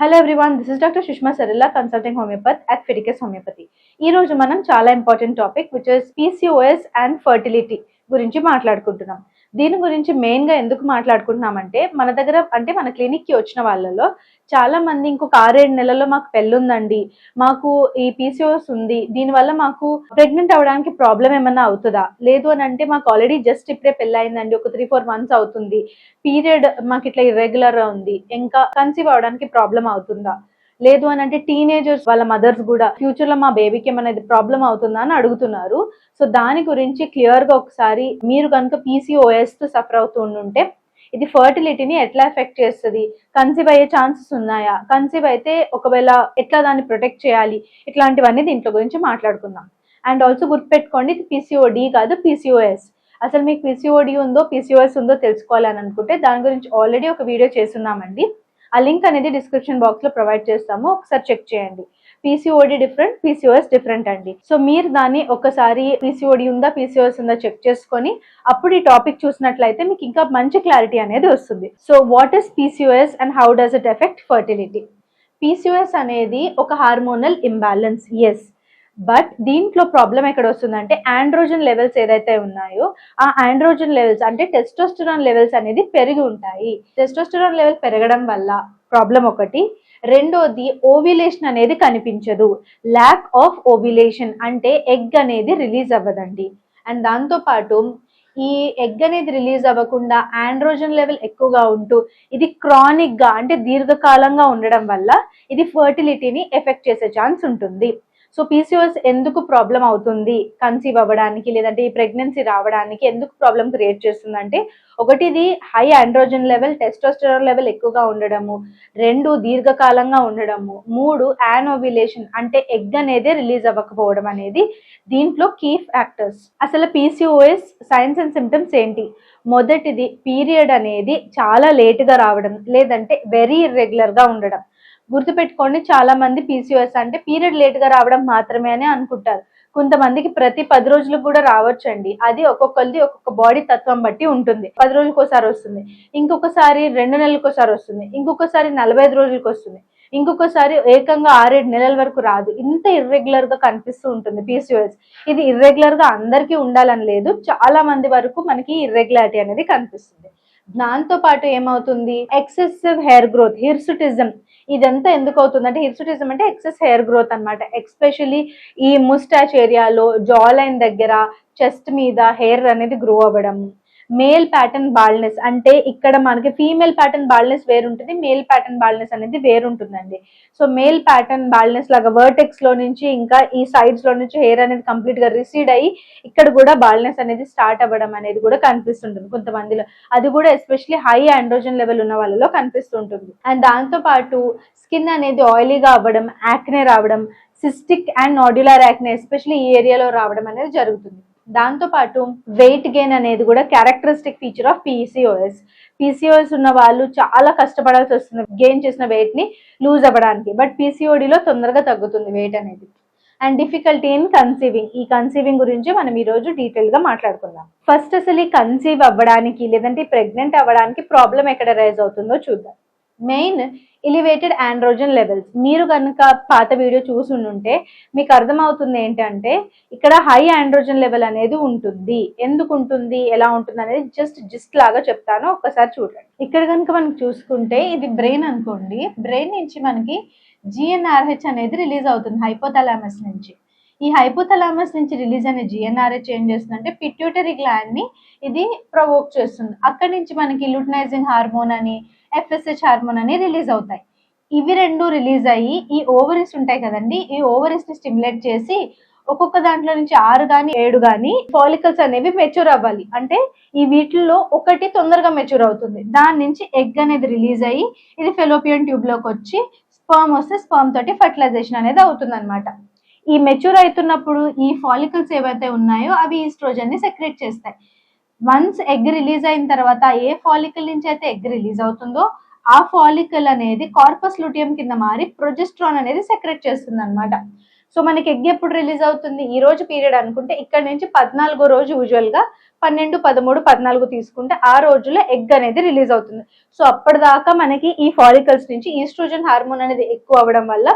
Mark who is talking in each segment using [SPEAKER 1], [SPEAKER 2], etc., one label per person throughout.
[SPEAKER 1] Hello everyone this is doctor Sushma Sarilla consulting homeopath at Fidicus homeopathy ఈ రోజు మనం చాలా important topic which is PCOS and fertility గురించి మాట్లాడుకుంటున్నాం. దీని గురించి మెయిన్గా ఎందుకు మాట్లాడుకుంటున్నామంటే మన దగ్గర అంటే మన క్లినిక్కి వచ్చిన వాళ్ళలో చాలా మంది ఇంకొక ఆరేడు నెలల్లో మాకు పెళ్ళుందండి. మాకు ఈ పీసీఓస్ ఉంది. దీనివల్ల మాకు ప్రెగ్నెంట్ అవ్వడానికి ప్రాబ్లం ఏమన్నా అవుతుందా? లేదు అని అంటే మాకు ఆల్రెడీ జస్ట్ ఇప్పుడే పెళ్ళయిందండి. ఒక త్రీ ఫోర్ మంత్స్ అవుతుంది. పీరియడ్ మాకు ఇట్లా ఇర్రెగ్యులర్గా ఉంది. ఇంకా కన్సీవ్ అవడానికి ప్రాబ్లం అవుతుందా? లేదు అని అంటే టీనేజర్స్ వాళ్ళ మదర్స్ కూడా ఫ్యూచర్లో మా బేబీకి ఏమైనా ప్రాబ్లం అవుతుందా అని అడుగుతున్నారు. సో దాని గురించి క్లియర్గా ఒకసారి మీరు కనుక పీసీఓఎస్తో సఫర్ అవుతూ ఉంటే ఇది ఫర్టిలిటీని ఎట్లా ఎఫెక్ట్ చేస్తుంది? కన్సీవ్ అయ్యే ఛాన్సెస్ ఉన్నాయా? కన్సీవ్ అయితే ఒకవేళ ఎట్లా దాన్ని ప్రొటెక్ట్ చేయాలి? ఇట్లాంటివన్నీ దీంట్లో గురించి మాట్లాడుకుందాం. అండ్ ఆల్సో గుర్తుపెట్టుకోండి ఇది పీసీఓడి కాదు పీసీఓఎస్ అసలు మీకు పీసీఓడి ఉందో పీసీఓఎస్ ఉందో తెలుసుకోవాలని అనుకుంటే దాని గురించి ఆల్రెడీ ఒక వీడియో చేస్తున్నామండి. ఆ లింక్ అనేది డిస్క్రిప్షన్ బాక్స్లో ప్రొవైడ్ చేస్తాము. ఒకసారి చెక్ చేయండి. పీసీఓడి డిఫరెంట్ పీసీఓఎస్ డిఫరెంట్ అండి. సో మీరు దాన్ని ఒకసారి పీసీఓడి ఉందా పీసీఓఎస్ ఉందా చెక్ చేసుకొని అప్పుడు ఈ టాపిక్ చూసినట్లయితే మీకు ఇంకా మంచి క్లారిటీ అనేది వస్తుంది. So what is PCOS and how does it affect fertility PCOS అనేది ఒక హార్మోనల్ ఇంబ్యాలెన్స్ ఎస్ బట్ దీంట్లో ప్రాబ్లం ఎక్కడ వస్తుందంటే ఆండ్రోజన్ లెవెల్స్ ఏదైతే ఉన్నాయో ఆ ఆండ్రోజన్ లెవెల్స్ అంటే టెస్టోస్టరాన్ లెవెల్స్ అనేది పెరిగి ఉంటాయి టెస్టోస్టరాన్ లెవెల్ పెరగడం వల్ల ప్రాబ్లం ఒకటి. రెండోది ఓవిలేషన్ అనేది కనిపించదు. ల్యాక్ ఆఫ్ ఓవిలేషన్ అంటే ఎగ్ అనేది రిలీజ్ అవ్వదండి. అండ్ దాంతోపాటు ఈ ఎగ్ అనేది రిలీజ్ అవ్వకుండా ఆండ్రోజన్ లెవెల్ ఎక్కువగా ఉంటూ ఇది క్రానిక్గా అంటే దీర్ఘకాలంగా ఉండడం వల్ల ఇది ఫర్టిలిటీని ఎఫెక్ట్ చేసే ఛాన్స్ ఉంటుంది. సో పీసీఓఎస్ ఎందుకు ప్రాబ్లం అవుతుంది కన్సీవ్ అవ్వడానికి లేదంటే ఈ ప్రెగ్నెన్సీ రావడానికి ఎందుకు ప్రాబ్లం క్రియేట్ చేస్తుందంటే ఒకటి ఇది high androgen level testosterone level ఎక్కువగా ఉండడము రెండు దీర్ఘకాలంగా ఉండడము మూడు యానోవిలేషన్ అంటే ఎగ్ అనేది రిలీజ్ అవ్వకపోవడం అనేది దీంట్లో కీ ఫ్యాక్టర్స్. అసలు పీసీఓఎస్ సైన్స్ అండ్ సిమ్టమ్స్ ఏంటి? మొదటిది పీరియడ్ అనేది చాలా లేటుగా రావడం లేదంటే వెరీ ఇర్రెగ్యులర్గా ఉండడం. గుర్తుపెట్టుకోండి చాలా మంది పీసీఓఎస్ అంటే పీరియడ్ లేట్గా రావడం మాత్రమే అని అనుకుంటారు. కొంతమందికి ప్రతి పది రోజులకు కూడా రావచ్చండి. అది ఒక్కొక్కరిది ఒక్కొక్క బాడీ తత్వం బట్టి ఉంటుంది. పది రోజులకోసారి వస్తుంది. ఇంకొకసారి రెండు నెలలకోసారి ఒకసారి వస్తుంది. ఇంకొకసారి నలభై ఐదు రోజులకి వస్తుంది. ఇంకొకసారి ఏకంగా ఆరేడు నెలల వరకు రాదు. ఇంత ఇర్రెగ్యులర్గా కనిపిస్తూ ఉంటుంది పీసీఓఎస్ ఇది ఇర్రెగ్యులర్గా అందరికీ ఉండాలని లేదు. చాలా మంది వరకు మనకి ఇర్రెగ్యులారిటీ అనేది కనిపిస్తుంది. దాంతో పాటు ఏమవుతుంది? ఎక్సెసివ్ హెయిర్ గ్రోత్ హిర్సుటిజం ఇదంతా ఎందుకు అవుతుంది అంటే హిర్సుటిజం అంటే ఎక్సెస్ హెయిర్ గ్రోత్ అనమాట ఎక్స్పెషలీ ఈ ముస్టాచ్ ఏరియాలో జా లైన్ దగ్గర చెస్ట్ మీద హెయిర్ అనేది గ్రో అవ్వడం మేల్ ప్యాటర్న్ బాల్నెస్ అంటే ఇక్కడ మనకి ఫీమేల్ ప్యాటర్న్ బాల్నెస్ వేరుంటుంది మేల్ ప్యాటర్న్ బాల్నెస్ అనేది వేరుంటుందండి. సో మేల్ ప్యాటర్న్ బాల్నెస్ లాగా వర్టెక్స్లో నుంచి ఇంకా ఈ సైడ్స్లో నుంచి హెయిర్ అనేది కంప్లీట్గా రిసీడ్ అయ్యి ఇక్కడ కూడా బాల్నెస్ అనేది స్టార్ట్ అవ్వడం అనేది కూడా కనిపిస్తుంటుంది కొంతమందిలో. అది కూడా ఎస్పెషలీ హై ఆండ్రోజన్ లెవెల్ ఉన్న వాళ్ళలో కనిపిస్తుంటుంది. అండ్ దాంతో పాటు స్కిన్ అనేది ఆయిలీగా అవ్వడం యాక్నే రావడం cystic and nodular acne especially ఈ ఏరియాలో రావడం అనేది జరుగుతుంది. దాంతో పాటు వెయిట్ గెయిన్ అనేది కూడా characteristic feature of PCOS PCOS ఉన్న వాళ్ళు చాలా కష్టపడాల్సి వస్తుంది గెయిన్ చేసిన వెయిట్ని లూజ్ అవ్వడానికి. బట్ పీసీఓడిలో తొందరగా తగ్గుతుంది వెయిట్ అనేది. అండ్ డిఫికల్టీ ఇన్ కన్సీవింగ్ ఈ కన్సీవింగ్ గురించి మనం ఈ రోజు డీటెయిల్గా మాట్లాడుకుందాం. ఫస్ట్ అసలు ఈ కన్సీవ్ అవ్వడానికి లేదంటే ప్రెగ్నెంట్ అవ్వడానికి ప్రాబ్లం ఎక్కడ రైజ్ అవుతుందో చూద్దాం. మెయిన్ ఎలివేటెడ్ ఆండ్రోజన్ లెవెల్స్ మీరు కనుక పాత వీడియో చూసి ఉంటే మీకు అర్థమవుతుంది ఏంటంటే ఇక్కడ హై ఆండ్రోజన్ లెవెల్ అనేది ఉంటుంది. ఎందుకు ఉంటుంది? ఎలా ఉంటుంది అనేది జస్ట్ జిస్ట్ లాగా చెప్తాను. ఒక్కసారి చూడండి. ఇక్కడ కనుక మనం చూసుకుంటే ఇది బ్రెయిన్ అనుకోండి. బ్రెయిన్ నుంచి మనకి జిఎన్ఆర్హెచ్ అనేది రిలీజ్ అవుతుంది హైపోథలామస్ నుంచి. ఈ హైపోథలామస్ నుంచి రిలీజ్ అయిన జిఎన్ఆర్హెచ్ ఏం చేస్తుందంటే పిట్యూటరీ గ్లాండ్ని ఇది ప్రొవోక్ చేస్తుంది. అక్కడి నుంచి మనకి లుటనైజింగ్ హార్మోన్ అని ఎఫ్ఎస్హెచ్ హార్మోన్ అని రిలీజ్ అవుతాయి. ఇవి రెండు రిలీజ్ అయ్యి ఈ ఓవరీస్ ఉంటాయి కదండి ఈ ఓవరీస్ని స్టిమ్యులేట్ చేసి ఒక్కొక్క దాంట్లో నుంచి ఆరు గాని ఏడు గాని ఫాలికల్స్ అనేవి మెచ్యూర్ అవ్వాలి. అంటే ఈ వీటిల్లో ఒకటి తొందరగా మెచ్యూర్ అవుతుంది. దాని నుంచి ఎగ్ అనేది రిలీజ్ అయ్యి ఇది ఫెలోపియన్ ట్యూబ్లోకి వచ్చి స్పర్మ్ వస్తే స్పర్మ్ తోటి ఫర్టిలైజేషన్ అనేది అవుతుంది అనమాట ఈ మెచ్యూర్ అవుతున్నప్పుడు ఈ ఫాలికల్స్ ఏవైతే ఉన్నాయో అవి ఈస్ట్రోజన్ని సెక్రెట్ చేస్తాయి. వన్స్ ఎగ్ రిలీజ్ అయిన తర్వాత ఏ ఫాలికల్ నుంచి అయితే ఎగ్ రిలీజ్ అవుతుందో ఆ ఫాలికల్ అనేది కార్పస్ లూటియం కింద మారి ప్రొజెస్ట్రాన్ అనేది సెక్రెట్ చేస్తుంది అనమాట సో మనకి ఎగ్ ఎప్పుడు రిలీజ్ అవుతుంది? ఈ రోజు పీరియడ్ అనుకుంటే ఇక్కడ నుంచి పద్నాలుగో రోజు యూజువల్గా పన్నెండు పదమూడు పద్నాలుగు తీసుకుంటే ఆ రోజులో ఎగ్ అనేది రిలీజ్ అవుతుంది. సో అప్పటిదాకా మనకి ఈ ఫాలికల్స్ నుంచి ఈస్ట్రోజన్ హార్మోన్ అనేది ఎక్కువ అవ్వడం వల్ల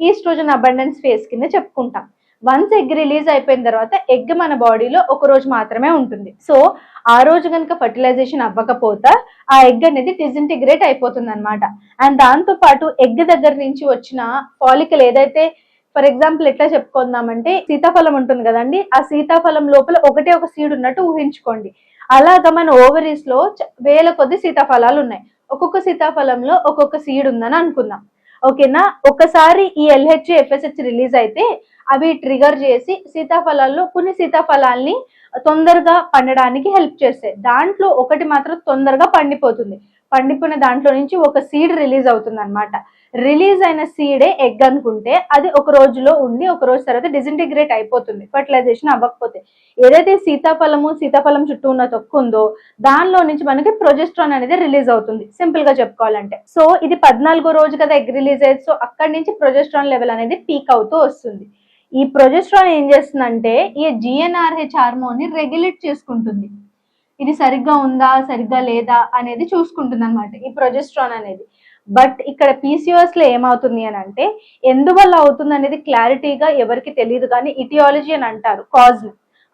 [SPEAKER 1] ఈస్ట్రోజన్ అబండెన్స్ ఫేస్ కింద చెప్పుకుంటాం. వన్స్ ఎగ్ రిలీజ్ అయిపోయిన తర్వాత ఎగ్ మన బాడీలో ఒక రోజు మాత్రమే ఉంటుంది. సో ఆ రోజు కనుక ఫర్టిలైజేషన్ అవ్వకపోతే ఆ ఎగ్ అనేది డిజింటిగ్రేట్ అయిపోతుంది అనమాట అండ్ దాంతో పాటు ఎగ్ దగ్గర నుంచి వచ్చిన పాలికలు ఏదైతే ఫర్ ఎగ్జాంపుల్ ఎట్లా చెప్పుకుందామంటే సీతాఫలం ఉంటుంది కదండి ఆ సీతాఫలం లోపల ఒకటే ఒక సీడ్ ఉన్నట్టు ఊహించుకోండి. అలాగా మన ఓవరీస్లో వేల కొద్ది సీతాఫలాలు ఉన్నాయి. ఒక్కొక్క సీతాఫలంలో ఒక్కొక్క సీడ్ ఉందని అనుకుందాం. ఓకేనా? ఒకసారి ఈ ఎల్హెచ్ ఎఫ్ఎస్హెచ్ రిలీజ్ అయితే అవి ట్రిగర్ చేసి సీతాఫలాల్లో కొన్ని సీతాఫలాల్ని తొందరగా పండడానికి హెల్ప్ చేస్తాయి. దాంట్లో ఒకటి మాత్రం తొందరగా పండిపోతుంది. పండిపోయిన దాంట్లో నుంచి ఒక సీడ్ రిలీజ్ అవుతుంది అనమాట రిలీజ్ అయిన సీడే ఎగ్ అనుకుంటే అది ఒక రోజులో ఉండి ఒక రోజు తర్వాత డిసింటిగ్రేట్ అయిపోతుంది ఫర్టిలైజేషన్ అవ్వకపోతే. ఏదైతే సీతాఫలము సీతాఫలం చుట్టూ ఉన్న తొక్కు ఉందో దానిలో నుంచి మనకి ప్రొజెస్ట్రాన్ అనేది రిలీజ్ అవుతుంది సింపుల్గా చెప్పుకోవాలంటే. సో ఇది పద్నాలుగో రోజు కదా ఎగ్ రిలీజ్ అయ్యేది సో అక్కడి నుంచి ప్రొజెస్ట్రాన్ లెవెల్ అనేది పీక్ అవుతూ వస్తుంది. ఈ ప్రొజెస్ట్రాన్ ఏం చేస్తుందంటే ఈ జిఎన్ఆర్హెచ్ హార్మోన్ని రెగ్యులేట్ చేసుకుంటుంది. ఇది సరిగ్గా ఉందా సరిగ్గా లేదా అనేది చూసుకుంటుంది అనమాట ఈ ప్రొజెస్ట్రాన్ అనేది. బట్ ఇక్కడ పీసీఓఎస్లో ఏమవుతుంది అని అంటే ఎందువల్ల అవుతుంది అనేది క్లారిటీగా ఎవరికి తెలియదు కానీ ఇటియాలజీ అని అంటారు కాజ్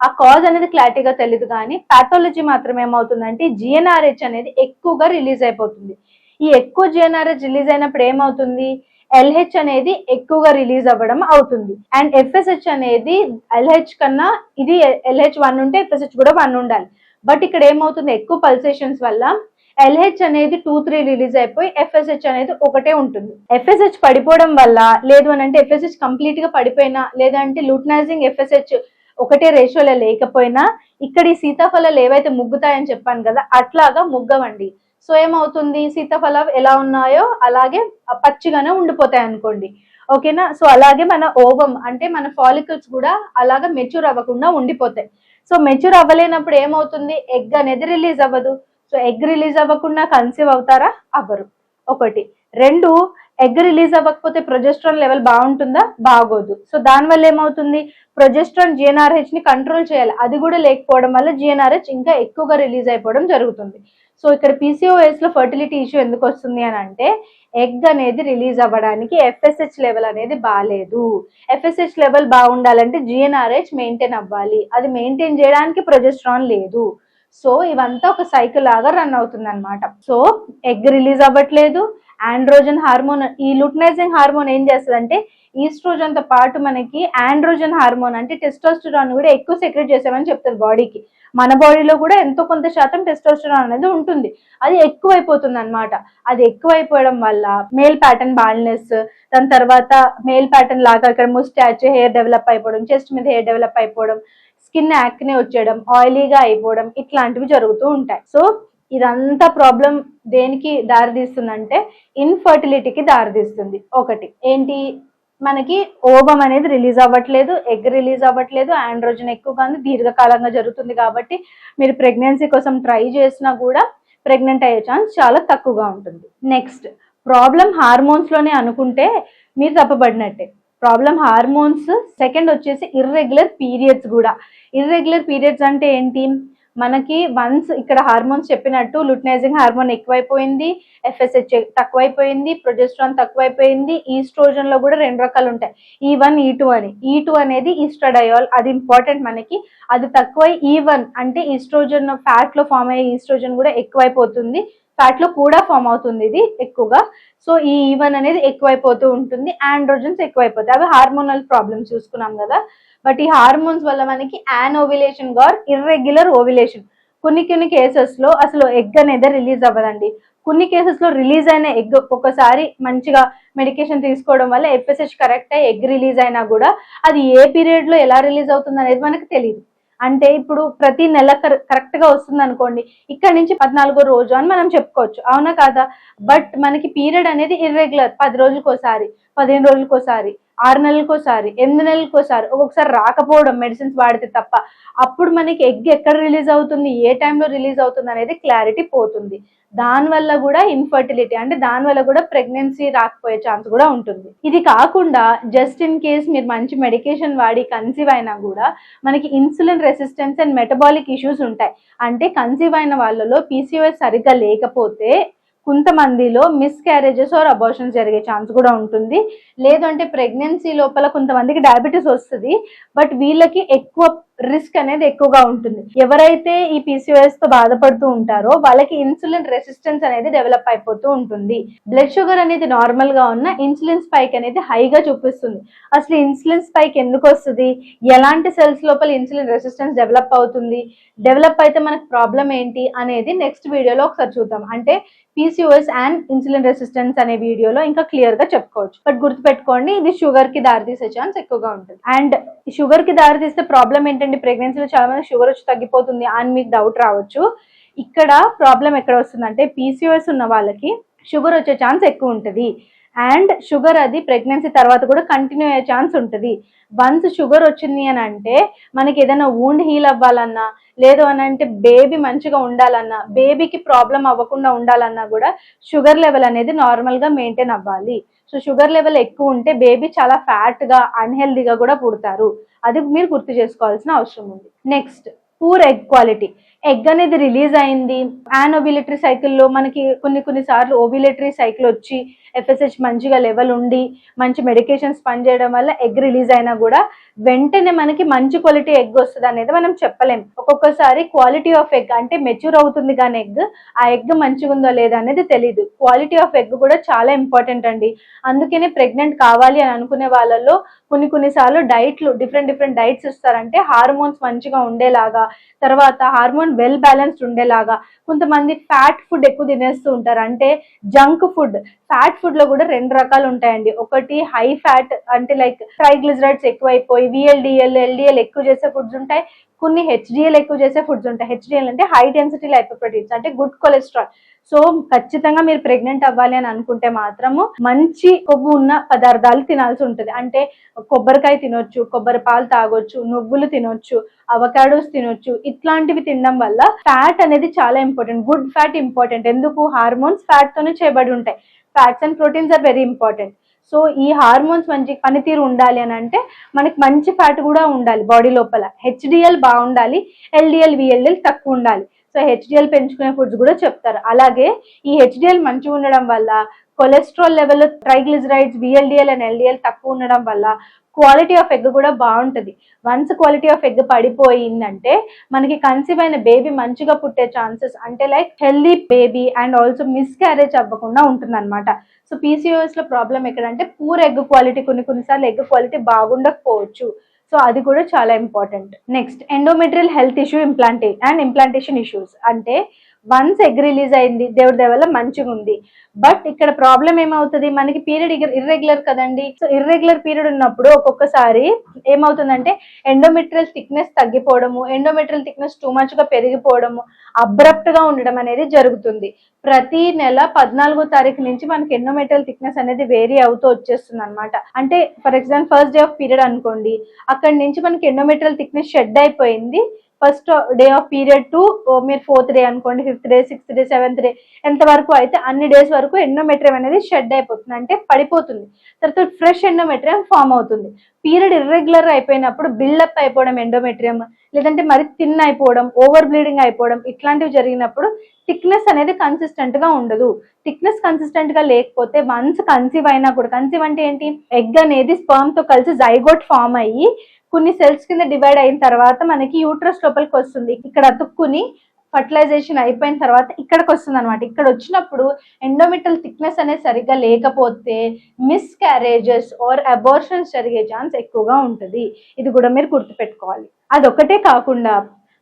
[SPEAKER 1] ఆ కాజ్ అనేది క్లారిటీగా తెలియదు కానీ పాథాలజీ మాత్రం ఏమవుతుందంటే జిఎన్ఆర్హెచ్ అనేది ఎక్కువగా రిలీజ్ అయిపోతుంది. ఈ ఎక్కువ జిఎన్ఆర్హెచ్ రిలీజ్ అయినప్పుడు ఏమవుతుంది? ఎల్హెచ్ అనేది ఎక్కువగా రిలీజ్ అవ్వడం అవుతుంది. అండ్ ఎఫ్ఎస్హెచ్ అనేది ఎల్హెచ్ కన్నా ఇది ఎల్హెచ్ వన్ ఉంటే ఎఫ్ఎస్హెచ్ కూడా వన్ ఉండాలి. బట్ ఇక్కడ ఏమవుతుంది? ఎక్కువ పల్సేషన్స్ వల్ల ఎల్హెచ్ అనేది టూ త్రీ రిలీజ్ అయిపోయి ఎఫ్ఎస్హెచ్ అనేది ఒకటే ఉంటుంది. ఎఫ్ఎస్హెచ్ పడిపోవడం వల్ల లేదు అని అంటే ఎఫ్ఎస్హెచ్ కంప్లీట్గా పడిపోయినా లేదంటే లూటనైజింగ్ ఎఫ్ఎస్హెచ్ ఒకటే రేషియోలో లేకపోయినా ఇక్కడ ఈ సీతాఫలాలు ఏవైతే ముగ్గుతాయని చెప్పాను కదా అట్లాగా ముగ్గవండి. సో ఏమవుతుంది? సీతాఫలం ఎలా ఉన్నాయో అలాగే పచ్చిగానే ఉండిపోతాయి అనుకోండి. ఓకేనా? సో అలాగే మన ఓవం అంటే మన ఫాలికల్స్ కూడా అలాగా మెచ్యూర్ అవ్వకుండా ఉండిపోతాయి. సో మెచ్యూర్ అవ్వలేనప్పుడు ఏమవుతుంది? ఎగ్ అనేది రిలీజ్ అవ్వదు. సో ఎగ్ రిలీజ్ అవ్వకుండా కన్సీవ్ అవుతారా? అవ్వరు. ఒకటి. రెండు ఎగ్ రిలీజ్ అవ్వకపోతే ప్రొజెస్ట్రాన్ లెవెల్ బాగుంటుందా? బాగోదు. సో దానివల్ల ఏమవుతుంది? ప్రొజెస్ట్రాన్ జిఎన్ఆర్హెచ్ని కంట్రోల్ చేయాలి. అది కూడా లేకపోవడం వల్ల జిఎన్ఆర్హెచ్ ఇంకా ఎక్కువగా రిలీజ్ అయిపోవడం జరుగుతుంది. సో ఇక్కడ పీసీఓఎస్లో ఫర్టిలిటీ ఇష్యూ ఎందుకు వస్తుంది అని అంటే ఎగ్ అనేది రిలీజ్ అవ్వడానికి ఎఫ్ఎస్హెచ్ లెవెల్ అనేది బాగాలేదు ఎఫ్ఎస్హెచ్ లెవెల్ బాగుండాలంటే జిఎన్ఆర్హెచ్ మెయింటైన్ అవ్వాలి. అది మెయింటైన్ చేయడానికి ప్రొజెస్ట్రాన్ లేదు. సో ఇవంతా ఒక సైకిల్ లాగా రన్ అవుతుంది అనమాట సో ఎగ్ రిలీజ్ అవ్వట్లేదు. ఆండ్రోజన్ హార్మోన్ ఈ లుటనైజింగ్ హార్మోన్ ఏం చేస్తుందంటే ఈస్ట్రోజన్తో పాటు మనకి ఆండ్రోజన్ హార్మోన్ అంటే టెస్టోస్టెరాన్ కూడా ఎక్కువ సెక్రెట్ చేసామని చెప్తుంది బాడీకి. మన బాడీలో కూడా ఎంతో కొంత శాతం టెస్టోస్టెరాన్ అనేది ఉంటుంది. అది ఎక్కువైపోతుంది అనమాట అది ఎక్కువైపోవడం వల్ల మేల్ ప్యాటర్న్ బాల్నెస్ దాని తర్వాత మేల్ ప్యాటర్న్ లాగా ఇక్కడ ముస్టాచ్ హెయిర్ డెవలప్ అయిపోవడం చెస్ట్ మీద హెయిర్ డెవలప్ అయిపోవడం స్కిన్ యాక్నే వచ్చేయడం ఆయిలీగా అయిపోవడం ఇట్లాంటివి జరుగుతూ ఉంటాయి. సో ఇదంతా ప్రాబ్లం దేనికి దారితీస్తుందంటే ఇన్ఫర్టిలిటీకి దారితీస్తుంది. ఒకటి ఏంటి? మనకి ఓబం అనేది రిలీజ్ అవ్వట్లేదు ఎగ్ రిలీజ్ అవ్వట్లేదు ఆండ్రోజన్ ఎక్కువగా దీర్ఘకాలంగా జరుగుతుంది కాబట్టి మీరు ప్రెగ్నెన్సీ కోసం ట్రై చేసినా కూడా ప్రెగ్నెంట్ అయ్యే ఛాన్స్ చాలా తక్కువగా ఉంటుంది. నెక్స్ట్ ప్రాబ్లం హార్మోన్స్లోనే అనుకుంటే మీరు తప్పబడినట్టే ప్రాబ్లం హార్మోన్స్. సెకండ్ వచ్చేసి ఇర్రెగ్యులర్ పీరియడ్స్ కూడా. ఇర్రెగ్యులర్ పీరియడ్స్ అంటే ఏంటి? మనకి వన్స్ ఇక్కడ హార్మోన్స్ చెప్పినట్టు లుట్నైజింగ్ హార్మోన్ ఎక్కువైపోయింది ఎఫ్ఎస్హెచ్ తక్కువైపోయింది ప్రొజెస్ట్రాన్ తక్కువైపోయింది ఈస్ట్రోజన్లో కూడా రెండు రకాలు ఉంటాయి. ఈ వన్ ఈ టూ అని. E ఈ టూ అనేది ఈస్ట్రడయాల్ అది ఇంపార్టెంట్ మనకి. అది తక్కువై e ఈ వన్ అంటే ఈస్ట్రోజన్ ఫ్యాట్లో ఫామ్ అయ్యే ఈస్ట్రోజన్ కూడా ఎక్కువైపోతుంది. ఫ్యాట్లో కూడా ఫామ్ అవుతుంది ఇది ఎక్కువగా. సో ఈ ఈవెన్ అనేది ఎక్కువైపోతూ ఉంటుంది. ఆండ్రోజన్స్ ఎక్కువైపోతాయి. అవి హార్మోనల్ ప్రాబ్లమ్స్ చూసుకున్నాం కదా. బట్ ఈ హార్మోన్స్ వల్ల మనకి యాన్ ఓవిలేషన్ గార్ ఇర్రెగ్యులర్ ఓవిలేషన్ కొన్ని కొన్ని కేసెస్లో అసలు ఎగ్ అనేది రిలీజ్ అవ్వదండి. కొన్ని కేసెస్లో రిలీజ్ అయిన ఎగ్ ఒక్కొక్కసారి మంచిగా మెడికేషన్ తీసుకోవడం వల్ల ఎఫ్ఎస్హెచ్ కరెక్ట్ అయ్యి ఎగ్ రిలీజ్ అయినా కూడా అది ఏ పీరియడ్లో ఎలా రిలీజ్ అవుతుంది అనేది మనకి తెలియదు అంటే ఇప్పుడు ప్రతి నెల కరెక్ట్గా వస్తుంది అనుకోండి ఇక్కడ నుంచి పద్నాలుగో రోజు అని మనం చెప్పుకోవచ్చు. అవునా కాదా? బట్ మనకి పీరియడ్ అనేది ఇర్రెగ్యులర్ పది రోజులకోసారి పదిహేను రోజులకోసారి. ఆరు నెలలకోసారి ఎనిమిది నెలలకోసారి ఒక్కొక్కసారి రాకపోవడం మెడిసిన్స్ వాడితే తప్ప అప్పుడు మనకి ఎగ్ ఎక్కడ రిలీజ్ అవుతుంది ఏ టైంలో రిలీజ్ అవుతుంది అనేది క్లారిటీ పోతుంది. దానివల్ల కూడా ఇన్ఫర్టిలిటీ అంటే దానివల్ల కూడా ప్రెగ్నెన్సీ రాకపోయే ఛాన్స్ కూడా ఉంటుంది. ఇది కాకుండా జస్ట్ ఇన్ కేస్ మీరు మంచి మెడికేషన్ వాడి కన్సీవ్ అయినా కూడా మనకి insulin resistance and metabolic issues ఉంటాయి. అంటే కన్సీవ్ అయిన వాళ్ళలో పీసీఓఎస్ సరిగ్గా లేకపోతే కొంతమందిలో మిస్ క్యారేజెస్ ఆర్ అబార్షన్స్ జరిగే ఛాన్స్ కూడా ఉంటుంది. లేదంటే ప్రెగ్నెన్సీ లోపల కొంతమందికి డయాబెటీస్ వస్తుంది. బట్ వీళ్ళకి ఎక్కువ రిస్క్ అనేది ఎక్కువగా ఉంటుంది. ఎవరైతే ఈ పీసీఓఎస్తో బాధపడుతూ ఉంటారో వాళ్ళకి ఇన్సులిన్ రెసిస్టెన్స్ అనేది డెవలప్ అయిపోతూ ఉంటుంది. బ్లడ్ షుగర్ అనేది నార్మల్గా ఉన్న ఇన్సులిన్ స్పైక్ అనేది హైగా చూపిస్తుంది. అసలు ఇన్సులిన్ స్పైక్ ఎందుకు వస్తుంది? ఎలాంటి సెల్స్ లోపల ఇన్సులిన్ రెసిస్టెన్స్ డెవలప్ అవుతుంది? డెవలప్ అయితే మనకు ప్రాబ్లం ఏంటి అనేది నెక్స్ట్ వీడియోలో ఒకసారి చూద్దాం. అంటే పీసీఓఎస్ అండ్ ఇన్సులిన్ రెసిస్టెన్స్ అనే వీడియోలో ఇంకా క్లియర్గా చెప్పుకోవచ్చు. బట్ గుర్తుపెట్టుకోండి ఇది షుగర్కి దారితీసే ఛాన్స్ ఎక్కువగా ఉంటుంది. అండ్ షుగర్కి దారితీస్తే ప్రాబ్లం ఏంటి ఏంటంటే ప్రెగ్నెన్సీలో చాలా మంది షుగర్ వచ్చి తగ్గిపోతుంది అని మీకు డౌట్ రావచ్చు. ఇక్కడ ప్రాబ్లం ఎక్కడ వస్తుందంటే పీసీఓఎస్ ఉన్న వాళ్ళకి షుగర్ వచ్చే ఛాన్స్ ఎక్కువ ఉంటుంది. అండ్ షుగర్ అది ప్రెగ్నెన్సీ తర్వాత కూడా కంటిన్యూ అయ్యే ఛాన్స్ ఉంటుంది. వన్స్ షుగర్ వచ్చింది అని అంటే మనకి ఏదైనా వూండ్ హీల్ అవ్వాలన్నా లేదు అని అంటే బేబీ మంచిగా ఉండాలన్నా బేబీకి ప్రాబ్లం అవ్వకుండా ఉండాలన్నా కూడా షుగర్ లెవెల్ అనేది నార్మల్గా మెయింటైన్ అవ్వాలి. సో షుగర్ లెవెల్ ఎక్కువ ఉంటే బేబీ చాలా ఫ్యాట్గా అన్హెల్దీగా కూడా పుడతారు. అది మీరు గుర్తు చేసుకోవాల్సిన అవసరం ఉంది. Next poor egg quality egg అనేది రిలీజ్ అయింది. యాన్ ఓబిలేటరీ సైకిల్లో మనకి కొన్ని కొన్ని సార్లు సైకిల్ వచ్చి ఎఫ్ఎస్హెచ్ మంచిగా లెవెల్ ఉండి మంచి మెడికేషన్స్ పనిచేయడం వల్ల ఎగ్ రిలీజ్ అయినా కూడా వెంటనే మనకి మంచి క్వాలిటీ ఎగ్ వస్తుంది అనేది మనం చెప్పలేం. ఒక్కొక్కసారి క్వాలిటీ ఆఫ్ ఎగ్ అంటే మెచ్యూర్ అవుతుంది కానీ ఎగ్ ఆ ఎగ్ మంచిగా ఉందో లేదా అనేది తెలియదు క్వాలిటీ ఆఫ్ ఎగ్ కూడా చాలా ఇంపార్టెంట్ అండి. అందుకనే ప్రెగ్నెంట్ కావాలి అని అనుకునే వాళ్ళలో కొన్ని కొన్నిసార్లు డైట్లు డిఫరెంట్ డిఫరెంట్ డైట్స్ ఇస్తారంటే హార్మోన్స్ మంచిగా ఉండేలాగా తర్వాత హార్మోన్ వెల్ బ్యాలెన్స్డ్ ఉండేలాగా కొంతమంది ఫ్యాట్ ఫుడ్ ఎక్కువ తినేస్తూ ఉంటారు. అంటే జంక్ ఫుడ్ ఫ్యాట్ ఫుడ్లో కూడా రెండు రకాలు ఉంటాయండి. ఒకటి హై ఫ్యాట్ అంటే లైక్ ట్రైగ్లిజరైడ్స్ ఎక్కువైపోయి విఎల్డిఎల్ ఎల్డిఎల్ ఎక్కువ చేసే ఫుడ్స్ ఉంటాయి. కొన్ని హెచ్డిఎల్ ఎక్కువ చేసే ఫుడ్స్ ఉంటాయి. హెచ్డిఎల్ అంటే హై డెన్సిటీ లైపోప్రోటీన్స్ అంటే గుడ్ కొలెస్ట్రాల్. సో ఖచ్చితంగా మీరు ప్రెగ్నెంట్ అవ్వాలి అని అనుకుంటే మాత్రము మంచి కొవ్వు ఉన్న పదార్థాలు తినాల్సి ఉంటుంది. అంటే కొబ్బరికాయ తినొచ్చు కొబ్బరి పాలు తాగొచ్చు నువ్వులు తినొచ్చు అవకాడోస్ తినొచ్చు. ఇట్లాంటివి తినడం వల్ల ఫ్యాట్ అనేది చాలా ఇంపార్టెంట్. Good fat important. ఎందుకు? హార్మోన్స్ ఫ్యాట్ తోనే చేయబడి ఉంటాయి. Fats and proteins are very important so ఈ హార్మోన్స్ మంచి పనితీరు ఉండాలి అని అంటే మనకి మంచి ఫ్యాట్ కూడా ఉండాలి బాడీ లోపల. హెచ్డిఎల్ బాగుండాలి ఎల్డిఎల్ విఎల్డిఎల్ తక్కువ ఉండాలి. సో హెచ్డిఎల్ పెంచుకునే ఫుడ్స్ కూడా చెప్తారు. అలాగే ఈ హెచ్డిఎల్ మంచిగా ఉండడం వల్ల cholesterol level triglycerides VLDL and LDL తక్కువ ఉండడం వల్ల క్వాలిటీ ఆఫ్ ఎగ్ కూడా బాగుంటుంది. వన్స్ క్వాలిటీ ఆఫ్ ఎగ్ పడిపోయిందంటే మనకి కన్సీవ్ అయిన బేబీ మంచిగా పుట్టే ఛాన్సెస్ అంటే like healthy baby and also miscarriage అవ్వకుండా ఉంటుంది అనమాట సో పీసీఓఎస్లో ప్రాబ్లం ఎక్కడంటే పూర్ ఎగ్ క్వాలిటీ కొన్ని కొన్నిసార్లు ఎగ్ క్వాలిటీ బాగుండకపోవచ్చు. సో అది కూడా చాలా important. Next endometrial health issue ఇంప్లాంటే and implantation issues అంటే వన్స్ ఎగ్ రిలీజ్ అయింది దేవుడి దేవల్ల మంచిగా ఉంది. బట్ ఇక్కడ ప్రాబ్లం ఏమవుతుంది? మనకి పీరియడ్ ఇర్రెగ్యులర్ కదండి. సో ఇర్రెగ్యులర్ పీరియడ్ ఉన్నప్పుడు ఒక్కొక్కసారి ఏమవుతుందంటే ఎండోమెట్రియల్ థిక్నెస్ తగ్గిపోవడము ఎండోమెట్రియల్ థిక్నెస్ టూ మచ్గా పెరిగిపోవడము అబ్రప్ట్గా ఉండడం అనేది జరుగుతుంది. ప్రతి నెల పద్నాలుగో తారీఖు నుంచి మనకి ఎండోమెట్రియల్ థిక్నెస్ అనేది వేరీ అవుతూ వచ్చేస్తుంది అనమాట అంటే for example first day of period అనుకోండి అక్కడి నుంచి మనకి ఎండోమెట్రియల్ థిక్నెస్ షెడ్ అయిపోయింది. First day of period to మీరు ఫోర్త్ డే అనుకోండి fifth day sixth day seventh day ఎంత వరకు అయితే అన్ని డేస్ వరకు ఎండోమెట్రియం అనేది షెడ్ అయిపోతుంది. అంటే పడిపోతుంది. తర్వాత ఫ్రెష్ ఎండోమెట్రియం ఫామ్ అవుతుంది. పీరియడ్ ఇర్రెగ్యులర్ అయిపోయినప్పుడు బిల్డప్ అయిపోవడం ఎండోమెట్రియం లేదంటే మరి థిన్ అయిపోవడం ఓవర్ బ్లీడింగ్ అయిపోవడం ఇట్లాంటివి జరిగినప్పుడు థిక్నెస్ అనేది కన్సిస్టెంట్గా ఉండదు. థిక్నెస్ కన్సిస్టెంట్గా లేకపోతే వన్స్ కన్సీవ్ అయినా కూడా కన్సీవ్ అంటే ఏంటి? ఎగ్ అనేది స్పర్మ్తో కలిసి జైగోట్ ఫామ్ అయ్యి కొన్ని సెల్స్ కింద డివైడ్ అయిన తర్వాత మనకి యూట్రస్ లోపలికి వస్తుంది. ఇక్కడ అతుక్కుని ఫర్టిలైజేషన్ అయిపోయిన తర్వాత ఇక్కడికి వస్తుంది అనమాట ఇక్కడ వచ్చినప్పుడు ఎండోమెటల్ థిక్నెస్ అనేది సరిగ్గా లేకపోతే మిస్ క్యారేజెస్ ఆర్ అబోర్షన్స్ జరిగే ఛాన్స్ ఎక్కువగా ఉంటుంది. ఇది కూడా మీరు గుర్తుపెట్టుకోవాలి. అదొకటే కాకుండా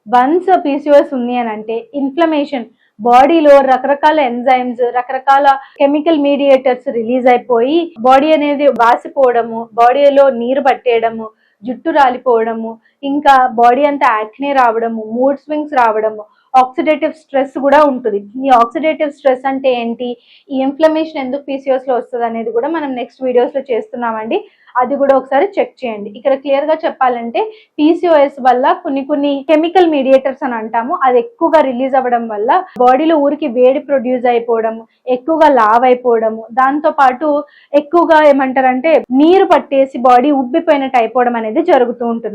[SPEAKER 1] వన్స్ పీసీఓఎస్ ఉంది అని అంటే ఇన్ఫ్లమేషన్ బాడీలో రకరకాల ఎంజైమ్స్ రకరకాల కెమికల్ మీడియేటర్స్ రిలీజ్ అయిపోయి బాడీ అనేది వాసిపోవడము బాడీలో నీరు పట్టేయడము జుట్టు రాలిపోవడము ఇంకా బాడీ అంతా యాక్నే రావడము మూడ్ స్వింగ్స్ రావడము ఆక్సిడేటివ్ స్ట్రెస్ కూడా ఉంటుంది. ఈ ఆక్సిడేటివ్ స్ట్రెస్ అంటే ఏంటి? ఈ ఇన్ఫ్లమేషన్ ఎందుకు పీసీఎస్లో వస్తుంది అనేది కూడా మనం నెక్స్ట్ వీడియోస్లో చేస్తున్నామండి. అది కూడా ఒకసారి చెక్ చేయండి. ఇక్కడ క్లియర్గా చెప్పాలంటే పీసీఓఎస్ వల్ల కొన్ని కొన్ని కెమికల్ మీడియేటర్స్ అని అంటాము. అది ఎక్కువగా రిలీజ్ అవ్వడం వల్ల బాడీలో ఊరికి వేడి ప్రొడ్యూస్ అయిపోవడం ఎక్కువగా లావ్ అయిపోవడము దాంతో పాటు ఎక్కువగా ఏమంటారంటే నీరు పట్టేసి బాడీ ఉబ్బిపోయినట్టు అయిపోవడం అనేది జరుగుతూ ఉంటుంది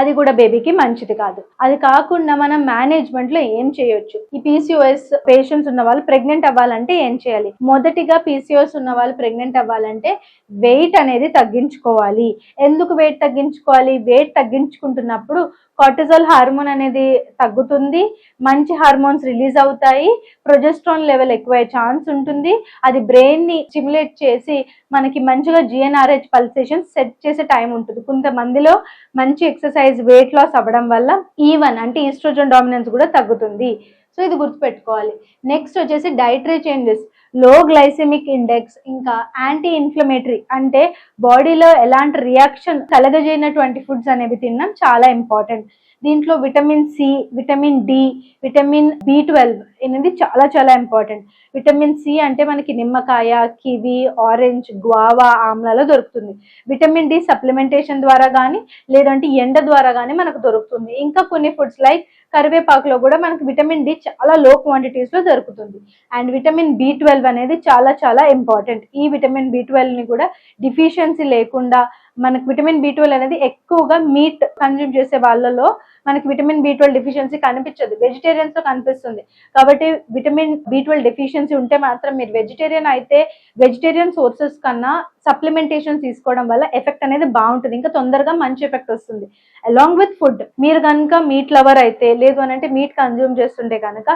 [SPEAKER 1] అది కూడా బేబీకి మంచిది కాదు. అది కాకుండా మనం మేనేజ్మెంట్లో ఏం చేయొచ్చు? ఈ పీసీఓఎస్ పేషెంట్స్ ఉన్న వాళ్ళు ప్రెగ్నెంట్ అవ్వాలంటే ఏం చేయాలి? మొదటిగా పీసీఓఎస్ ఉన్న వాళ్ళు ప్రెగ్నెంట్ అవ్వాలంటే వెయిట్ అనేది తగ్గించుకోవాలి. ఎందుకు వెయిట్ తగ్గించుకోవాలి? వెయిట్ తగ్గించుకుంటున్నప్పుడు కార్టిజల్ హార్మోన్ అనేది తగ్గుతుంది. మంచి హార్మోన్స్ రిలీజ్ అవుతాయి. ప్రొజెస్ట్రాన్ లెవెల్ ఎక్కువయ్యే ఛాన్స్ ఉంటుంది. అది బ్రెయిన్ని స్టిమ్యులేట్ చేసి మనకి మంచిగా జిఎన్ఆర్హెచ్ పల్సేషన్ సెట్ చేసే టైం ఉంటుంది. కొంతమందిలో మంచి ఎక్సర్సైజ్ వెయిట్ లాస్ అవ్వడం వల్ల e ఈవెన్ అంటే ఈస్ట్రోజన్ డామినెన్స్ కూడా తగ్గుతుంది. సో ఇది గుర్తుపెట్టుకోవాలి. నెక్స్ట్ వచ్చేసి డైటరీ చేంజెస్ లో గ్లైసెమిక్ ఇండెక్స్ ఇంకా యాంటీ ఇన్ఫ్లమేటరీ అంటే బాడీలో ఎలాంటి రియాక్షన్ కలగజేయనటువంటి ఫుడ్స్ అనేవి తినడం చాలా ఇంపార్టెంట్ దీంట్లో vitamin C vitamin D vitamin B twelve అనేది చాలా చాలా ఇంపార్టెంట్ విటమిన్ సి అంటే మనకి నిమ్మకాయ కివి ఆరెంజ్ గ్వావా ఆమ్లాలో దొరుకుతుంది. విటమిన్ డి సప్లిమెంటేషన్ ద్వారా కానీ లేదంటే ఎండ ద్వారా కానీ మనకు దొరుకుతుంది. ఇంకా కొన్ని ఫుడ్స్ లైక్ కరివేపాకులో కూడా మనకు విటమిన్ డి చాలా లో క్వాంటిటీస్లో దొరుకుతుంది. అండ్ విటమిన్ బి ట్వెల్వ్ అనేది చాలా చాలా ఇంపార్టెంట్ ఈ విటమిన్ బి ట్వెల్వ్ని కూడా డిఫిషియన్సీ లేకుండా మనకు విటమిన్ బి అనేది ఎక్కువగా మీట్ కన్జ్యూమ్ చేసే వాళ్ళలో మనకి విటమిన్ బి ట్వెల్వ్ డెఫిషియన్సీ కనిపించదు. వెజిటేరియన్స్లో కనిపిస్తుంది. కాబట్టి విటమిన్ బి ట్వెల్వ్ డెఫిషియన్సీ ఉంటే మాత్రం మీరు వెజిటేరియన్ అయితే వెజిటేరియన్ సోర్సెస్ కన్నా సప్లిమెంటేషన్ తీసుకోవడం వల్ల ఎఫెక్ట్ అనేది బాగుంటుంది. ఇంకా తొందరగా మంచి ఎఫెక్ట్ వస్తుంది. అలాంగ్ విత్ ఫుడ్ మీరు కనుక మీట్ లవర్ అయితే లేదు అని అంటే మీట్ కన్జ్యూమ్ చేస్తుంటే కనుక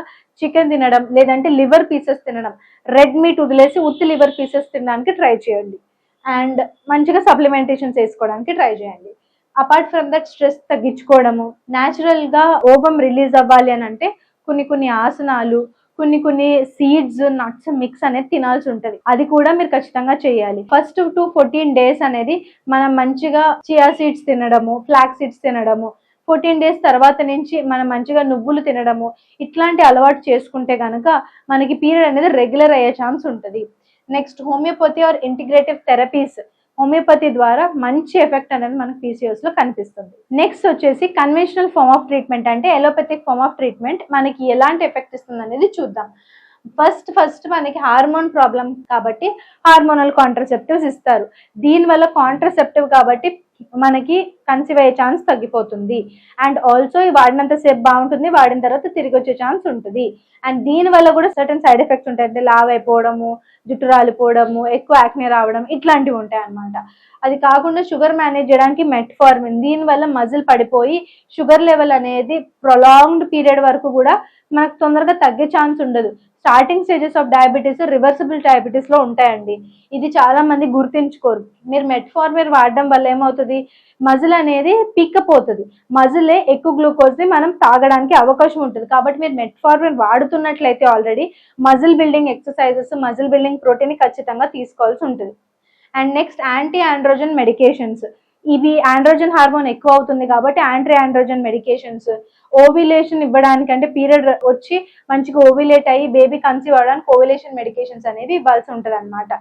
[SPEAKER 1] చికెన్ తినడం లేదంటే లివర్ పీసెస్ తినడం రెడ్ మీట్ వదిలేసి ఉత్తి లివర్ పీసెస్ తినడానికి ట్రై చేయండి. అండ్ మంచిగా సప్లిమెంటేషన్స్ వేసుకోవడానికి ట్రై చేయండి. అపార్ట్ ఫ్రమ్ దట్ స్ట్రెస్ తగ్గించుకోవడము న్యాచురల్గా ఓబం రిలీజ్ అవ్వాలి అని అంటే కొన్ని కొన్ని ఆసనాలు కొన్ని కొన్ని సీడ్స్ నట్స్ మిక్స్ అనేది తినాల్సి ఉంటుంది. అది కూడా మీరు ఖచ్చితంగా చేయాలి. ఫస్ట్ టు ఫోర్టీన్ డేస్ అనేది మనం మంచిగా చియా సీడ్స్ తినడము ఫ్లాక్ సీడ్స్ తినడము ఫోర్టీన్ డేస్ తర్వాత నుంచి మనం మంచిగా నువ్వులు తినడము ఇట్లాంటి అలవాటు చేసుకుంటే కనుక మనకి పీరియడ్ అనేది రెగ్యులర్ అయ్యే ఛాన్స్ ఉంటుంది. Next homeopathy or integrative therapies. Homeopathy ద్వారా మంచి ఎఫెక్ట్ అనేది మనకు పీసీఎస్లో కనిపిస్తుంది. నెక్స్ట్ వచ్చేసి కన్వెన్షనల్ ఫార్మ్ ఆఫ్ ట్రీట్మెంట్ అంటే ఎలోపతిక్ ఫార్మ్ ఆఫ్ ట్రీట్మెంట్ మనకి ఎలాంటి ఎఫెక్ట్ ఇస్తుంది అనేది చూద్దాం. ఫస్ట్ ఫస్ట్ మనకి హార్మోన్ ప్రాబ్లం కాబట్టి హార్మోనల్ కాంట్రసెప్టివ్స్ ఇస్తారు. దీనివల్ల కాంట్రసెప్టివ్ కాబట్టి మనకి కన్సీవ్ అయ్యే ఛాన్స్ తగ్గిపోతుంది. అండ్ ఆల్సో వాడినంత సేపు బాగుంటుంది వాడిన తర్వాత తిరిగి వచ్చే ఛాన్స్ ఉంటుంది. అండ్ దీని వల్ల కూడా సర్టన్ సైడ్ ఎఫెక్ట్స్ ఉంటాయి. అంటే లావ్ అయిపోవడము జుట్టు రాలిపోవడము ఎక్కువ యాక్నే రావడం ఇట్లాంటివి ఉంటాయి అన్నమాట. అది కాకుండా షుగర్ మేనేజ్ చేయడానికి మెట్ఫార్మిన్ దీనివల్ల మజిల్ పడిపోయి షుగర్ లెవెల్ అనేది ప్రొలాంగ్డ్ పీరియడ్ వరకు కూడా మనకు తొందరగా తగ్గే ఛాన్స్ ఉండదు. Starting stages of diabetes reversible డయాబెటీస్లో ఉంటాయండి. ఇది చాలా మంది గుర్తించుకోరు. మీరు మెట్ఫార్మిర్ వాడడం వల్ల ఏమవుతుంది? మజిల్ అనేది పిక్కపోతుంది. మజిలే ఎక్కువ గ్లూకోజ్ని మనం తాగడానికి అవకాశం ఉంటుంది. కాబట్టి మీరు metformin వాడుతున్నట్లయితే already muscle building exercises muscle building protein ఖచ్చితంగా తీసుకోవాల్సి ఉంటుంది. And next anti androgen medications ఇవి ఆండ్రోజన్ హార్మోన్ ఎక్కువ అవుతుంది కాబట్టి యాంటీ ఆండ్రోజన్ మెడికేషన్స్ ఓవిలేషన్ ఇవ్వడానికంటే పీరియడ్ వచ్చి మంచిగా ఓవిలేట్ అయ్యి బేబీ కన్సీవ్ అవ్వడానికి ఓవిలేషన్ మెడికేషన్స్ అనేవి ఇవ్వాల్సి ఉంటుంది అనమాట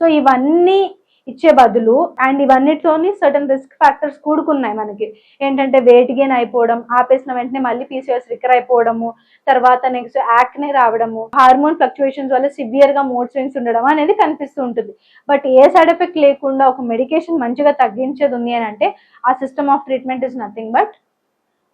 [SPEAKER 1] సో ఇవన్నీ ఇచ్చే బదులు అండ్ ఇవన్నిటితోని సర్టన్ రిస్క్ ఫ్యాక్టర్స్ కూడుకున్నాయి మనకి. ఏంటంటే వెయిట్ గెయిన్ అయిపోవడం ఆపేసిన వెంటనే మళ్ళీ పీసీఎస్ రికర్ అయిపోవడము తర్వాత నెక్స్ట్ యాక్నే రావడము హార్మోన్ ఫ్లక్చుయేషన్స్ వల్ల సివియర్గా మూడ్ స్వింగ్స్ ఉండడం అనేది కనిపిస్తూ ఉంటుంది. బట్ ఏ సైడ్ ఎఫెక్ట్ లేకుండా ఒక మెడికేషన్ మంచిగా తగ్గించేది ఉంది అని అంటే ఆ system of treatment is nothing but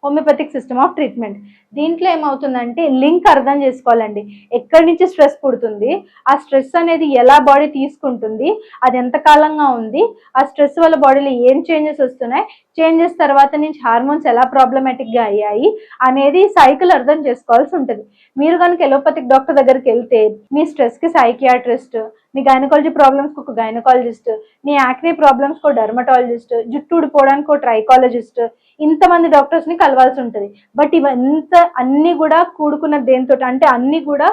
[SPEAKER 1] homeopathic system of treatment. దీంట్లో ఏమవుతుందంటే లింక్ అర్థం చేసుకోవాలండి. ఎక్కడి నుంచి స్ట్రెస్ పుడుతుంది ఆ స్ట్రెస్ అనేది ఎలా బాడీ తీసుకుంటుంది అది ఎంత కాలంగా ఉంది ఆ స్ట్రెస్ వల్ల బాడీలో ఏం చేంజెస్ వస్తున్నాయి చేంజెస్ తర్వాత నుంచి హార్మోన్స్ ఎలా ప్రాబ్లమాటిక్గా అయ్యాయి అనేది సైకిల్ అర్థం చేసుకోవాల్సి ఉంటుంది. మీరు కనుక ఎలోపతిక్ డాక్టర్ దగ్గరికి వెళ్తే మీ స్ట్రెస్కి సైకియాట్రిస్ట్ మీ గైనకాలజీ ప్రాబ్లమ్స్కి ఒక గైనకాలజిస్ట్ మీ యాక్నే ప్రాబ్లమ్స్ ఒక డర్మటాలజిస్ట్ జుట్టు ఊడిపోవడానికి ఒక ట్రైకాలజిస్ట్ ఇంతమంది డాక్టర్స్ని కలవాల్సి ఉంటుంది. బట్ ఇవంత అన్ని కూడా కూడుకున్న దేంతో అంటే అన్ని కూడా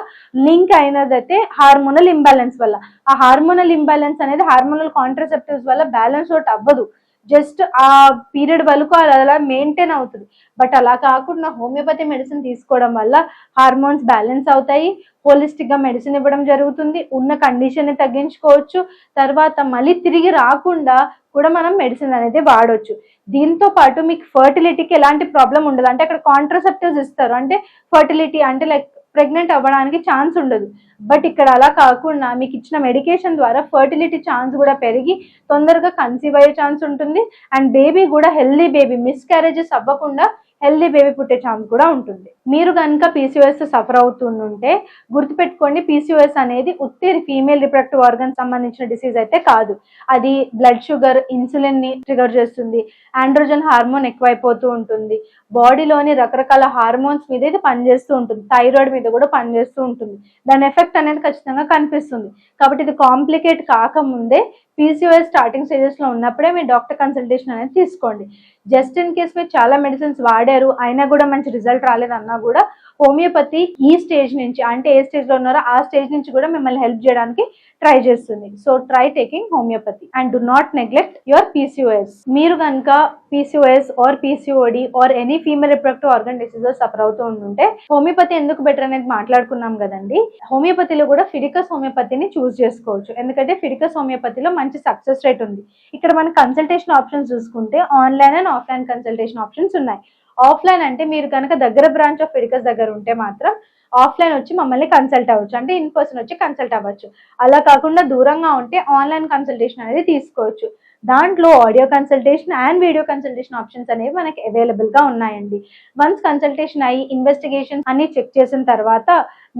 [SPEAKER 1] లింక్ అయినదైతే హార్మోనల్ ఇంబ్యాలెన్స్ వల్ల. ఆ హార్మోనల్ ఇంబ్యాలెన్స్ అనేది హార్మోనల్ కాంట్రసెప్టివ్స్ వల్ల బ్యాలెన్స్ అవుట్ అవ్వదు. జస్ట్ ఆ పీరియడ్ వరకు అలా మెయింటైన్ అవుతుంది. బట్ అలా కాకుండా హోమియోపతి మెడిసిన్ తీసుకోవడం వల్ల హార్మోన్స్ బ్యాలెన్స్ అవుతాయి. హోలిస్టిక్గా గా మెడిసిన్ ఇవ్వడం జరుగుతుంది. ఉన్న కండిషన్ని తగ్గించుకోవచ్చు. తర్వాత మళ్ళీ తిరిగి రాకుండా కూడా మనం మెడిసిన్ అనేది వాడవచ్చు దీంతో పాటు మీకు ఫర్టిలిటీకి ఎలాంటి ప్రాబ్లం ఉండదు. అంటే అక్కడ కాంట్రసెప్టివ్స్ ఇస్తారు. అంటే ఫర్టిలిటీ అంటే లైక్ ప్రెగ్నెంట్ అవ్వడానికి ఛాన్స్ ఉండదు. బట్ ఇక్కడ అలా కాకుండా మీకు ఇచ్చిన మెడికేషన్ ద్వారా ఫర్టిలిటీ ఛాన్స్ కూడా పెరిగి తొందరగా కన్సీవ్ అయ్యే ఛాన్స్ ఉంటుంది. అండ్ బేబీ కూడా హెల్దీ బేబీ మిస్క్యారేజెస్ అవ్వకుండా హెల్దీ బేబీ పుట్టే ఛాన్స్ కూడా ఉంటుంది. మీరు కనుక పీసీఓఎస్ సఫర్ అవుతుంటే గుర్తుపెట్టుకోండి పీసీఓఎస్ అనేది ఉత్తి ఫీమేల్ రిప్రొడక్టివ్ ఆర్గన్ సంబంధించిన డిసీజ్ అయితే కాదు. అది బ్లడ్ షుగర్ ఇన్సులిన్ని ట్రిగర్ చేస్తుంది. ఆండ్రోజన్ హార్మోన్ ఎక్కువైపోతూ ఉంటుంది. బాడీలోని రకరకాల హార్మోన్స్ మీద ఇది పనిచేస్తూ ఉంటుంది. థైరాయిడ్ మీద కూడా పనిచేస్తూ ఉంటుంది. దాని ఎఫెక్ట్ అనేది ఖచ్చితంగా కనిపిస్తుంది. కాబట్టి ఇది కాంప్లికేట్ కాకముందే పీసీఓఎస్ స్టార్టింగ్ స్టేజెస్లో ఉన్నప్పుడే మీ డాక్టర్ కన్సల్టేషన్ అనేది తీసుకోండి. జస్ట్ ఇన్ కేస్ మీరు చాలా మెడిసిన్స్ వాడారు అయినా కూడా మంచి రిజల్ట్ రాలేదన్నా కూడా హోమియోపతి ఈ స్టేజ్ నుంచి అంటే ఏ స్టేజ్లో ఉన్నారో ఆ స్టేజ్ నుంచి కూడా మిమ్మల్ని హెల్ప్ చేయడానికి ట్రై చేస్తుంది. So try taking homeopathy. And do not neglect your PCOS. మీరు కనుక PCOS or PCOD or any female reproductive organ diseases suffer అవుతూ ఉంటుంటే హోమియోపతి ఎందుకు బెటర్ అనేది మాట్లాడుకున్నాం కదండి. హోమియోపతిలో కూడా ఫిడికస్ హోమియోపతిని చూస్ చేసుకోవచ్చు. ఎందుకంటే ఫిడికస్ హోమియోపతిలో మంచి సక్సెస్ రేట్ ఉంది. ఇక్కడ మన కన్సల్టేషన్ ఆప్షన్స్ చూసుకుంటే online and offline consultation options ఉన్నాయి. ఆఫ్లైన్ అంటే మీరు కనుక దగ్గర బ్రాంచ్ ఆఫ్ ఫిడికస్ దగ్గర ఉంటే మాత్రం ఆఫ్లైన్ వచ్చి మమ్మల్ని కన్సల్ట్ అవ్వచ్చు. అంటే ఇన్ పర్సన్ వచ్చి కన్సల్ట్ అవ్వచ్చు. అలా కాకుండా దూరంగా ఉంటే ఆన్లైన్ కన్సల్టేషన్ అనేది తీసుకోవచ్చు. దాంట్లో audio consultation and video consultation options అనేవి మనకి అవైలబుల్గా ఉన్నాయండి. వన్స్ కన్సల్టేషన్ అయ్యి ఇన్వెస్టిగేషన్ అన్ని చెక్ చేసిన తర్వాత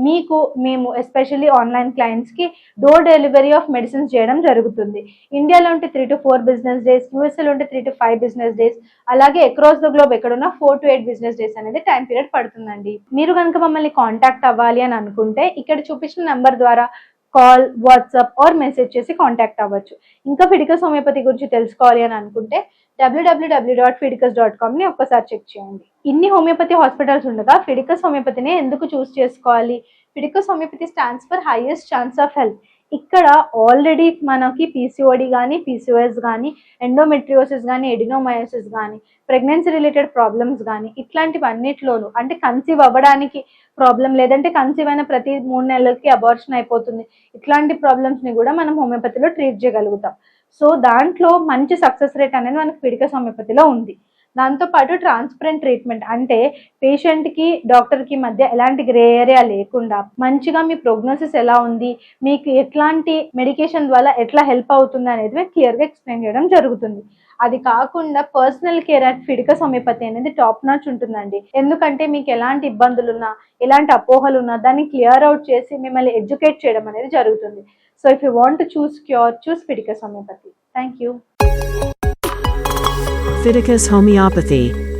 [SPEAKER 1] మీకు మేము ఎస్పెషల్లీ ఆన్లైన్ క్లయింట్స్కి డోర్ డెలివరీ ఆఫ్ మెడిసిన్స్ చేయడం జరుగుతుంది. ఇండియాలో ఉంటే three to four business days యూఎస్ఏలో ఉంటే three to five business days అలాగే అక్రాస్ ద గ్లోబ్ ఎక్కడున్నా four to eight business days అనేది టైం పీరియడ్ పడుతుందండి. మీరు కనుక మమ్మల్ని కాంటాక్ట్ అవ్వాలి అని అనుకుంటే ఇక్కడ చూపించిన నెంబర్ ద్వారా కాల్ వాట్సాప్ ఆర్ మెసేజ్ చేసి కాంటాక్ట్ అవ్వచ్చు. ఇంకా ఫిడికస్ హోమియోపతి గురించి తెలుసుకోవాలి అని అనుకుంటే డబ్ల్యూడబ్ల్యూడబ్ల్యూ డాట్ ఫిడికస్ డాట్ కామ్ని ఒక్కసారి చెక్ చేయండి. ఇన్ని హోమియోపతి హాస్పిటల్స్ ఉండగా ఫిడికస్ హోమియోపతిని ఎందుకు చూస్ చేసుకోవాలి? Fidicus homeopathy stands for highest chance of health ఇక్కడ ఆల్రెడీ మనకి పీసీఓడి కానీ పీసీఓఎస్ కానీ ఎండోమెట్రియోసిస్ కానీ ఎడినోమయోసిస్ కానీ ప్రెగ్నెన్సీ రిలేటెడ్ ప్రాబ్లమ్స్ కానీ ఇట్లాంటివన్నిట్లోనూ అంటే కన్సీవ్ అవ్వడానికి ప్రాబ్లం లేదంటే కన్సీవ్ అయిన ప్రతి మూడు నెలలకి అబార్షన్ అయిపోతుంది. ఇట్లాంటి ప్రాబ్లమ్స్ని కూడా మనం హోమియోపతిలో ట్రీట్ చేయగలుగుతాం. సో దాంట్లో మంచి సక్సెస్ రేట్ అనేది మనకి పిడిక హోమియోపతిలో ఉంది. దాంతో పాటు ట్రాన్స్పరెంట్ ట్రీట్మెంట్ అంటే పేషెంట్కి డాక్టర్కి మధ్య ఎలాంటి గ్రే ఏరియా లేకుండా మంచిగా మీ ప్రోగ్నోసిస్ ఎలా ఉంది మీకు ఎట్లాంటి మెడికేషన్ ద్వారా ఎట్లా హెల్ప్ అవుతుంది అనేది క్లియర్గా ఎక్స్ప్లెయిన్ చేయడం జరుగుతుంది. అది కాకుండా personal care at Fiticus homeopathy అనేది టాప్ నాచ్ ఉంటుందండి. ఎందుకంటే మీకు ఎలాంటి ఇబ్బందులు ఉన్నా ఎలాంటి అపోహలు ఉన్నా దాన్ని క్లియర్ అవుట్ చేసి మిమ్మల్ని ఎడ్యుకేట్ చేయడం అనేది జరుగుతుంది. So if you want choose cure choose Fiticus homeopathy thank you
[SPEAKER 2] Fiticus homeopathy.